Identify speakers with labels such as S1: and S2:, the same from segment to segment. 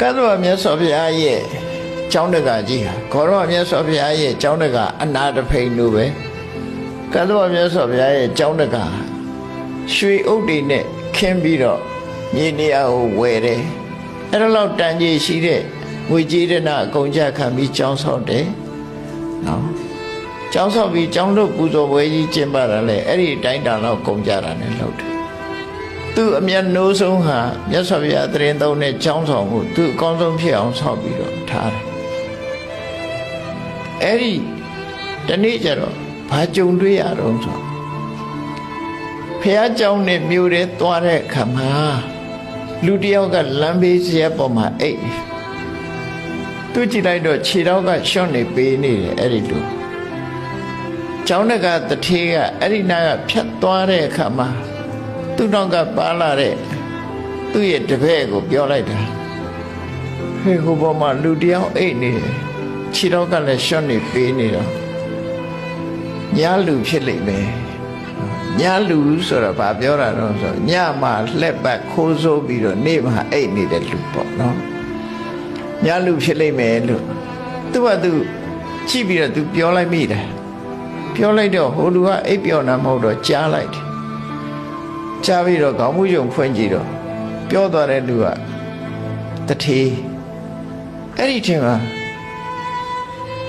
S1: ကသဗ္ဗမြတ်စွာဘုရားရဲ့ကျောင်းတကာကြီးဟာဂေါရမမြတ်စွာဘုရားရဲ့ကျောင်းတကာအနာတဖိန်လိုပဲကသဗ္ဗမြတ်စွာဘုရားရဲ့ကျောင်းတကာရွှေဥဒ္ဒေနဲ့ခင်းပြီးတော့မြေနေရာကိုဝယ်တယ်အဲ့ဒါလောက်တန်ကြီးရှိတဲ့ငွေကြေးဒနာအကုန်ကြခံပြီးကျောင်းဆောက်တယ်နော်ကျောင်းဆောက်ပြီးကျောင်းတို့ပူဇော်ပွဲကြီးကျင်းပတာလေအဲ့ဒီအတိုင်းတောင်တော့ကုန်ကြတာနဲ့လုပ်တယ် သူအမျက်နှိုးဆုံးဟာမြတ်စွာဘုရားတရင်သုံးတဲ့ကျောင်းဆောင်ကိုသူအကောင်းဆုံးဖြစ်အောင်ဆောက်ပြီးတော့ထားတယ်အဲ့ဒီတနေ့ကျတော့ဘာကြုံတွေ့ရတော့ဆိုဖះเจ้าနဲ့မြို့ထဲသွားတဲ့အခါမှာလူတစ်ယောက်ကလမ်းဘေးဇရက်ပေါ်မှာအိတ်နေသူကြည့်လိုက်တော့ခြေတော့ကရှော့နေပေးနေတယ်အဲ့ဒီလူကျောင်းတကတထေးကအဲ့ဒီနားကဖြတ်သွားတဲ့အခါမှာ သူ့နောက်ကပါလာတဲ့သူ့ရဲ့တပည့်ကိုပြောလိုက်တာဟေးဟိုပေါ်မှာလူတယောက်အိတ်နေတယ်ခြေတော့ကလည်းရှော့နေပေးနေတော့ညာလူဖြစ်လိမ့်မယ်ညာလူဆိုတော့ဗာပြောတာတော့ဆိုညမှာလှက်ပတ်ခိုးဆိုးပြီးတော့နေ့မှာအိတ်နေတဲ့လူပေါ့နော်ညာလူဖြစ်လိမ့်မယ်လို့သူကသူကြည့်ပြီးတော့သူပြောလိုက်မိတယ်ပြောလိုက်တော့ဟိုလူကအိတ်ပြောတာမဟုတ်တော့ကြားလိုက်တယ် ကြားပြီးတော့ခေါင်းမှုယုံဖွင့်ကြည့်တော့ပြောသွားတဲ့လူကတထေးအဲ့ဒီချိန်မှာ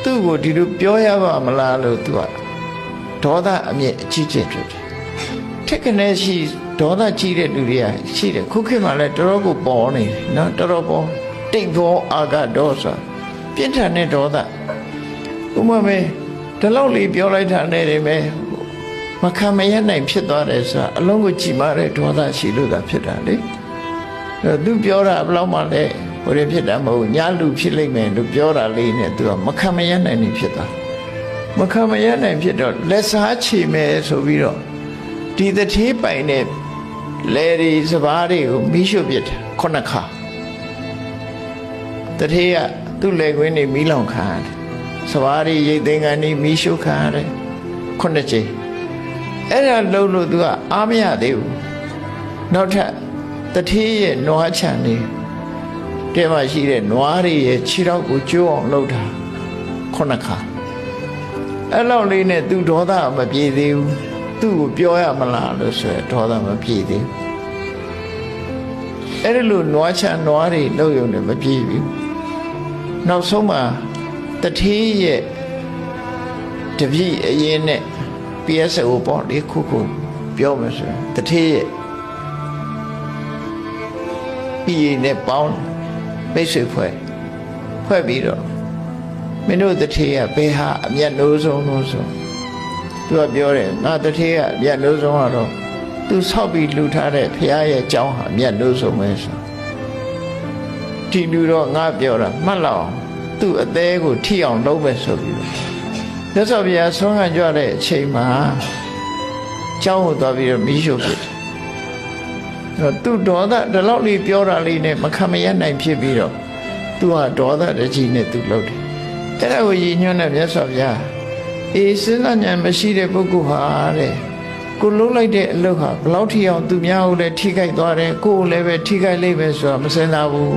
S1: သူ့ကိုဒီလိုပြောရပါမလားလို့သူကဒေါသအမျက်အကြီးကျယ်ဖြစ်တယ်ထက်ကနေရှိဒေါသကြီးတဲ့လူတွေကရှိတယ်ခုခေတ်မှာလည်းတော်တော်ကိုပေါ်နေတယ်နော်တော်တော်ပေါ်တိတ်ဘောအာကဒေါဆိုပြင်းထန်တဲ့ဒေါသဥမမေဒီလောက်လေးပြောလိုက်တာနဲ့တည်းပဲ မခံမရနိုင်ဖြစ်သွားတယ်ဆိုတာအလုံးကိုကြည်မာတဲ့ဒေါသရှိလို့သာဖြစ်တာလေအဲသူပြောတာဘယ်လောက်မှလည်းဟိုရင်ဖြစ်တာမဟုတ်ညာလူဖြစ်လိမ့်မယ်လို့ပြောတာလေးနဲ့သူကမခံမရနိုင်နေဖြစ်သွားမခံမရနိုင်ဖြစ်တော့လက်စားချေမယ်ဆိုပြီးတော့ဒီတထေးပိုင်တဲ့လေဒီစပားတွေကိုမိရှုပစ်တယ်ခုနှစ်ခါတထေးကသူ့လေခွင်းနေမီးလောင်ခံရတယ်စပားတွေရိတ်သိမ်းကန်နေမီးရှုခံရတယ်ခုနှစ်ကြိမ် အဲ့ဒါလုံးလို့ तू ကအားမရသေးဘူးနောက်ထပ်တထေးရဲ့နွားချန်နေတဲမှာရှိတဲ့နွားတွေရဲ့ခြေထောက်ကိုကျိုးအောင်လှုပ်တာခုနှစ်ခါအဲ့လောက်လေးနဲ့ तू ဒေါသမပြေသေးဘူးသူ့ကိုပြောရမလားလို့ဆိုရယ်ဒေါသမပြေသေးဘူးအဲ့ဒီလိုနွားချန်နွားတွေလှုပ်ရုံနဲ့မပြေဘူးနောက်ဆုံးမှာတထေးရဲ့တပည့်အရင်နဲ့ PSO ပေါ့လေခုခုပြောမယ်ဆိုရင်တထေးရဲ့ပြည်နဲ့ပေါင်းမိတ်ဆွေဖွဲ့ဖွဲ့ပြီးတော့မင်းတို့တထေးကဘယ်ဟာအမျက်နှိုးဆုံးလို့ဆိုသူကပြောတယ်ငါတထေးကအမျက်နှိုးဆုံးကတော့သူဆောက်ပြီးလှူထားတဲ့ဖရာရဲ့အကြောင်းဟာအမျက်နှိုးဆုံးပဲဆိုဒီလူတော့ငါပြောတာမှတ်လောက်သူ့အသေးကိုထိအောင်လုပ်မယ်ဆိုပြီး မြတ်စွာဘုရားဆုံးခံကြတဲ့အချိန်မှာကျောင်းကိုသွားပြီးတော့မိရှုဖြစ်တယ်။အဲတော့သူဒေါသဒီလောက်လေးပြောတာလေးနဲ့မခံမရနိုင်ဖြစ်ပြီးတော့သူဟာဒေါသတကြီးနဲ့သူလှုပ်တယ်။အဲ့ဒါကိုရည်ညွှန်းတဲ့မြတ်စွာဘုရားအေးစဉ်းစားဉာဏ်မရှိတဲ့ပုဂ္ဂိုလ်ဟာတဲ့ကိုလုံးလိုက်တဲ့အလုပ်ဟာဘလောက်ထိအောင်သူများကိုလည်းထိခိုက်သွားတယ်ကိုယ်ကိုလည်းပဲထိခိုက်လိမ့်မယ်ဆိုတာမစင်စားဘူး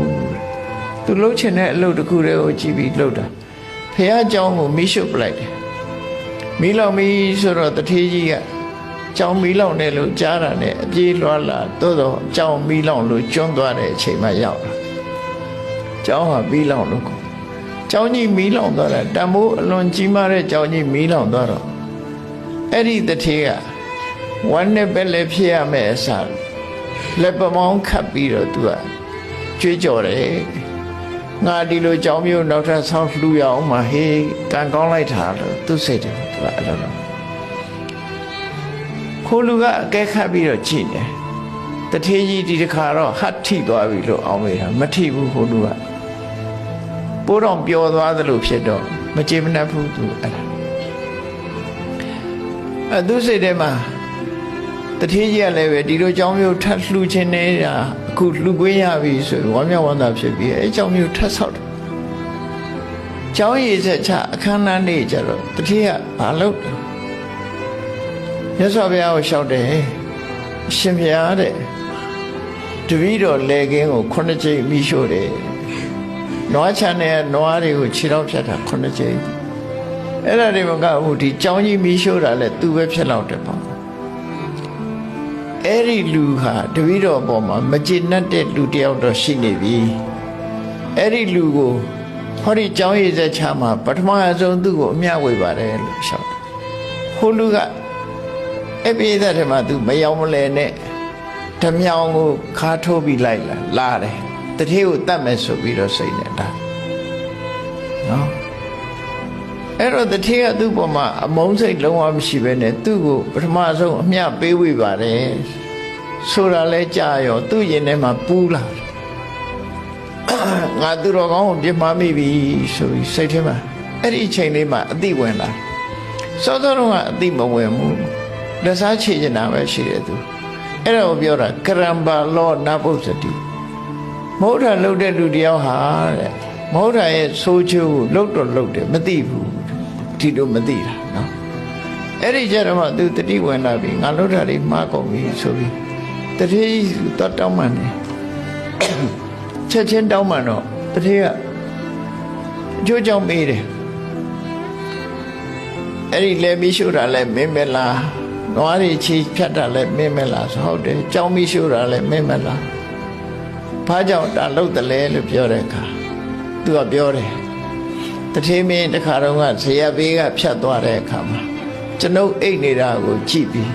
S1: ။သူလှုပ်ချင်တဲ့အလုပ်တစ်ခုတည်းကိုကြည့်ပြီးလှုပ်တာ။ဖះเจ้าကိုမိရှုပလိုက်တယ်။ မီးလောင်မီးဆိုတော့တထေးကြီးကကြောင်မီးလောင်တယ်လို့ကြားတာနဲ့အပြေးလွှာလာသို့တော့ကြောင်မီးလောင်လို့ကျွန်းသွားတဲ့အချိန်မှရောက်လာကြောင်ဟာမီးလောင်လို့ကိုကြောင်ကြီးမီးလောင်သွားတာတံမိုးအလွန်ကြီးမားတဲ့ကြောင်ကြီးမီးလောင်သွားတော့အဲ့ဒီတထေးကဝမ်းနဲ့ပဲလည်းဖြစ်ရမယ်အစားလက်ပမောင်းခတ်ပြီးတော့သူကကြွေးကြော်တယ် ငါဒီလိုကြောင်မျိုးနောက်ထပ်ဆောင်းလှူရအောင်မဟေးကံကောင်းလိုက်တာလို့သူစိတ်တယ်သူကအဲ့လိုတော့ခိုးလူကအကဲခတ်ပြီးတော့ကြည့်တယ်တထေးကြီးဒီတစ်ခါတော့ဟတ်ထိသွားပြီလို့အောင်းမိတာမထိဘူးခိုးလူကပိုးတော်ပျော်သွားသလိုဖြစ်တော့မကြေမနပ်ဘူးသူအဲ့ဒါအဲ့သူစိတ်ထဲမှာတထေးကြီးကလည်းပဲဒီလိုကြောင်မျိုးထပ်လှူခြင်းနေတာ အခုလှူခွင့်ရပြီဆိုရင်ဝမ်းမြောက်ဝမ်းသာဖြစ်ပြီးအဲကြောင်မျိုးထပ်ဆောက်တယ်ကျောင်းရည်ဆက်ချအခမ်းအနားနေ့ကျတော့တတိယဘာလုပ်တယ်မြတ်စွာဘုရားကိုလျှောက်တယ်အရှင်ဘုရားတဲ့တပည့်တော်လေကင်းကိုခုနှစ်ကြိမ်မိရှို့တယ်နွားချမ်းတဲ့နွားတွေကိုခြေတော့ဖြတ်တာခုနှစ်ကြိမ်အဲ့ဒါတွေမကဘူးဒီကြောင်းကြီးမီးရှို့တာလဲသူပဲဖြစ်တော့တယ်ပေါ့ အဲ့ဒီလူဟာတပည့်တော်အပေါ်မှာမကျေနပ်တဲ့လူတစ်ယောက်တော့ရှိနေပြီအဲ့ဒီလူကိုဟောဒီကြောင်းရည်စက်ချမှာပထမအဆုံးသူ့ကိုအမျှဝေပါတယ်လို့ရှောက်တယ်ဟိုလူကအပိသတ်ထဲမှာသူမရောက်မလဲနဲ့ဓမြောင်ကိုခါထိုးပြီးလိုက်လာလာတယ်တတိကိုတတ်မယ်ဆိုပြီးတော့စိတ်နေတာနော် အဲ့တော့တတိကသူ့ပေါ်မှာအမုန်းစိတ်လုံးဝမရှိဘဲနဲ့သူ့ကိုပထမဆုံးအမျှပေးဝေပါတယ်ဆိုတာလဲကြာရောသူ့ရင်ထဲမှာပူးလာတယ်ငါသူတော်ကောင်းကိုပြစ်မှားမိပြီဆိုပြီးစိတ်ထဲမှာအဲ့ဒီအချိန်လေးမှာအတိဝင်လာစောစောတော့ကအတိမဝင်ဘူးလက်စားချေချင်တာပဲရှိတယ်သူအဲ့ဒါကိုပြောတာကရံပါလောနာပုစတိမဟုတ်တာလှုပ်တဲ့လူတယောက်ဟာတဲ့မဟုတ်တာရဲ့ဆိုးချိုးကိုလှုပ်တော့လှုပ်တယ်မသိဘူး ဒီလိုမသိတာနော်အဲ့ဒီကြတော့မှသူတတိဝင်လာပြီငါလှုပ်တာလေးမှားကုန်ပြီဆိုပြီးတတိတော့တောင်းမှန်တယ်ချက်ချင်းတောင်းမှန်တော့တတိကအကျိုးကြောင့်မေးတယ်အဲ့ဒီလဲမီးရှို့တာလဲမင်းမလားနွားတွေချီဖြတ်တာလဲမင်းမလားဆိုဟုတ်တယ်ကြောင်းမီးရှို့တာလဲမင်းမလားဘာကြောင့်ဒါလုပ်တယ်လဲလို့ပြောတဲ့အခါသူကပြောတယ် တထေးမင်းတခါတော့ကဇေယဘေးကဖြတ်သွားတဲ့အခါမှာကျွန်ုပ်အိတ်နေတာကိုကြည့်ပြီး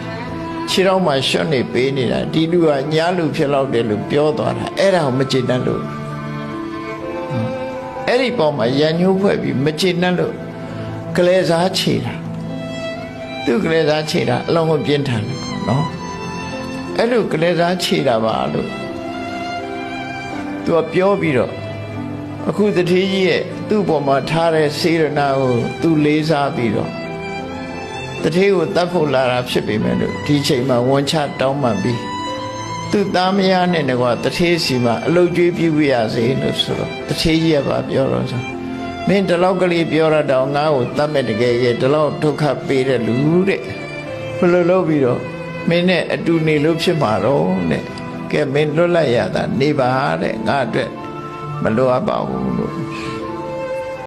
S1: ခြေတော်မှာရှွတ်နေပေးနေတာဒီလူကညားလူဖြစ်လောက်တယ်လို့ပြောသွားတာအဲ့ဒါကိုမကျေနပ်လို့အဲ့ဒီပေါ်မှာရန်ညှိုးဖွဲ့ပြီးမကျေနပ်လို့ကလေးစားချေတာသူကလေးစားချေတာအလုံးကိုပြင်းထန်တယ်နော်အဲ့လိုကလေးစားချေတာပါလို့သူကပြောပြီးတော့အခုတတိကြီးရဲ့ သူ့ပေါ်မှာထားတဲ့စေရနာကိုသူလေးစားပြီးတော့တတိကိုတတ်ဖို့လာတာဖြစ်ပေမဲ့လို့ဒီချိန်မှာဝန်ချတောင်းပန်ပြီးသူ့သားမယားနဲ့ကွာတတိစီမှာအလုတ်ကျွေးပြုပြရစေလို့ဆိုတော့တတိကြီးကပါပြောတော့ဆိုမင်းဒီလောက်ကလေးပြောရတော့ငါ့ကိုတတ်မဲ့တကယ်ရဲ့ဒီလောက်ဒုက္ခပေးတဲ့လူတဲ့ဘယ်လိုလုပ်ပြီးတော့မင်းနဲ့အတူနေလို့ဖြစ်မှာတော့တဲ့ကဲမင်းလွတ်လိုက်ရတာနေပါတဲ့ငါအတွက်မလိုအပ်ပါဘူးလို့